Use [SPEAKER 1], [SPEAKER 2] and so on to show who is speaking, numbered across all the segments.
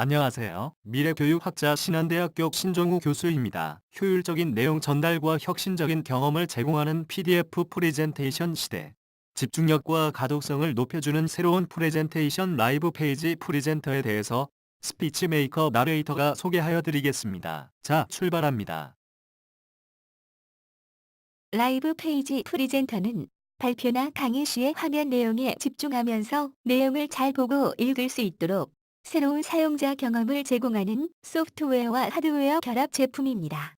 [SPEAKER 1] 안녕하세요. 미래교육학자 신한대학교 신종우 교수입니다. 효율적인 내용 전달과 혁신적인 경험을 제공하는 PDF 프레젠테이션 시대. 집중력과 가독성을 높여주는 새로운 프레젠테이션 라이브 페이지 프리젠터에 대해서 스피치 메이커 나레이터가 소개하여 드리겠습니다. 자, 출발합니다.
[SPEAKER 2] 라이브 페이지 프리젠터는 발표나 강의 시의 화면 내용에 집중하면서 내용을 잘 보고 읽을 수 있도록 새로운 사용자 경험을 제공하는 소프트웨어와 하드웨어 결합 제품입니다.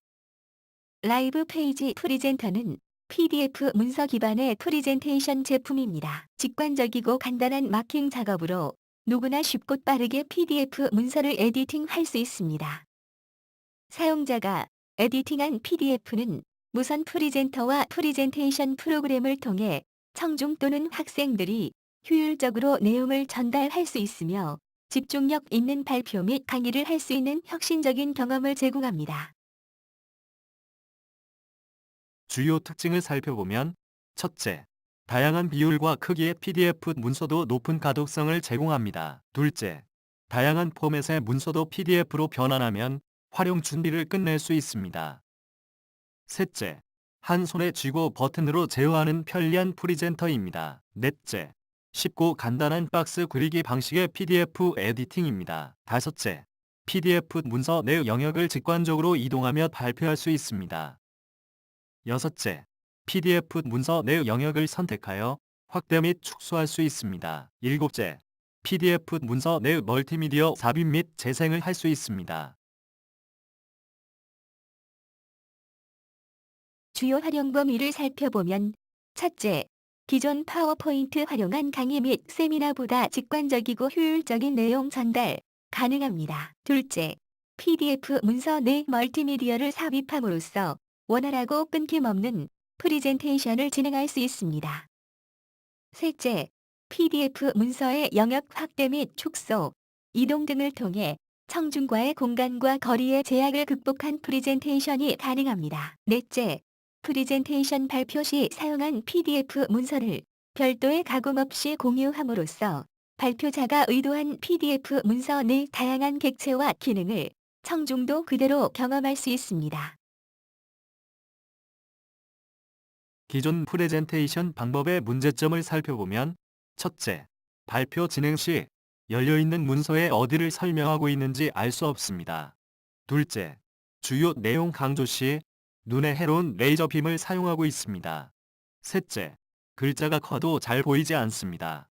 [SPEAKER 2] 라이브 페이지 프리젠터는 PDF 문서 기반의 프리젠테이션 제품입니다. 직관적이고 간단한 마킹 작업으로 누구나 쉽고 빠르게 PDF 문서를 에디팅할 수 있습니다. 사용자가 에디팅한 PDF는 무선 프리젠터와 프리젠테이션 프로그램을 통해 청중 또는 학생들이 효율적으로 내용을 전달할 수 있으며 집중력 있는 발표 및 강의를 할 수 있는 혁신적인 경험을 제공합니다.
[SPEAKER 1] 주요 특징을 살펴보면 첫째, 다양한 비율과 크기의 PDF 문서도 높은 가독성을 제공합니다. 둘째, 다양한 포맷의 문서도 PDF로 변환하면 활용 준비를 끝낼 수 있습니다. 셋째, 한 손에 쥐고 버튼으로 제어하는 편리한 프리젠터입니다. 넷째, 쉽고 간단한 박스 그리기 방식의 PDF 에디팅입니다. 다섯째, PDF 문서 내 영역을 직관적으로 이동하며 발표할 수 있습니다. 여섯째, PDF 문서 내 영역을 선택하여 확대 및 축소할 수 있습니다. 일곱째, PDF 문서 내 멀티미디어 삽입 및 재생을 할 수 있습니다.
[SPEAKER 2] 주요 활용 범위를 살펴보면 첫째, 기존 파워포인트 활용한 강의 및 세미나보다 직관적이고 효율적인 내용 전달 가능합니다. 둘째, PDF 문서 내 멀티미디어를 삽입함으로써 원활하고 끊김없는 프리젠테이션을 진행할 수 있습니다. 셋째, PDF 문서의 영역 확대 및 축소, 이동 등을 통해 청중과의 공간과 거리의 제약을 극복한 프리젠테이션이 가능합니다. 넷째, 프리젠테이션 발표 시 사용한 PDF 문서를 별도의 가공 없이 공유함으로써 발표자가 의도한 PDF 문서 내 다양한 객체와 기능을 청중도 그대로 경험할 수 있습니다.
[SPEAKER 1] 기존 프레젠테이션 방법의 문제점을 살펴보면 첫째, 발표 진행 시 열려있는 문서에 어디를 설명하고 있는지 알 수 없습니다. 둘째, 주요 내용 강조 시 눈에 해로운 레이저 빔을 사용하고 있습니다. 셋째, 글자가 커도 잘 보이지 않습니다.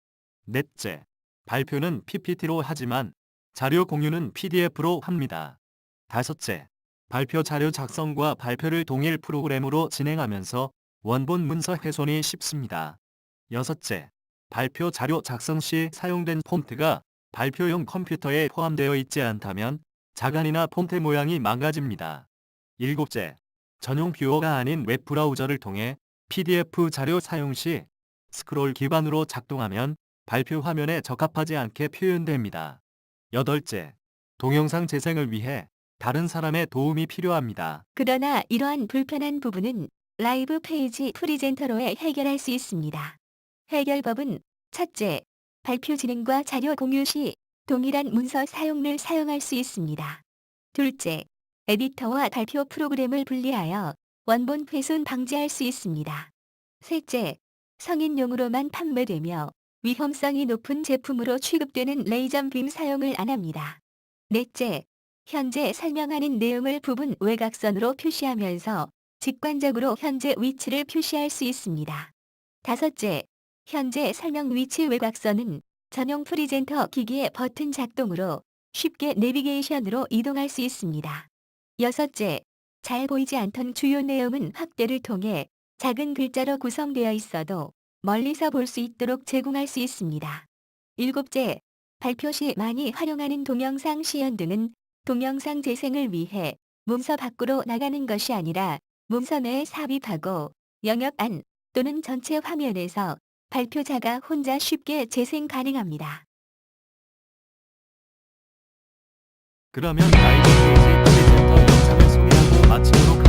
[SPEAKER 1] 넷째, 발표는 PPT로 하지만 자료 공유는 PDF로 합니다. 다섯째, 발표 자료 작성과 발표를 동일 프로그램으로 진행하면서 원본 문서 훼손이 쉽습니다. 여섯째, 발표 자료 작성 시 사용된 폰트가 발표용 컴퓨터에 포함되어 있지 않다면 자간이나 폰트 모양이 망가집니다. 일곱째, 전용 뷰어가 아닌 웹 브라우저를 통해 PDF 자료 사용 시 스크롤 기반으로 작동하면 발표 화면에 적합하지 않게 표현됩니다. 여덟째, 동영상 재생을 위해 다른 사람의 도움이 필요합니다.
[SPEAKER 2] 그러나 이러한 불편한 부분은 라이브 페이지 프리젠터로에 해결할 수 있습니다. 해결법은 첫째, 발표 진행과 자료 공유 시 동일한 문서 사용을 사용할 수 있습니다. 둘째, 에디터와 발표 프로그램을 분리하여 원본 훼손 방지할 수 있습니다. 셋째, 성인용으로만 판매되며 위험성이 높은 제품으로 취급되는 레이저 빔 사용을 안 합니다. 넷째, 현재 설명하는 내용을 부분 외곽선으로 표시하면서 직관적으로 현재 위치를 표시할 수 있습니다. 다섯째, 현재 설명 위치 외곽선은 전용 프리젠터 기기의 버튼 작동으로 쉽게 내비게이션으로 이동할 수 있습니다. 여섯째, 잘 보이지 않던 주요 내용은 확대를 통해 작은 글자로 구성되어 있어도 멀리서 볼 수 있도록 제공할 수 있습니다. 일곱째, 발표 시 많이 활용하는 동영상 시연 등은 동영상 재생을 위해 문서 밖으로 나가는 것이 아니라 문서 내에 삽입하고 영역 안 또는 전체 화면에서 발표자가 혼자 쉽게 재생 가능합니다.
[SPEAKER 1] 그러면 라이브 페이지 프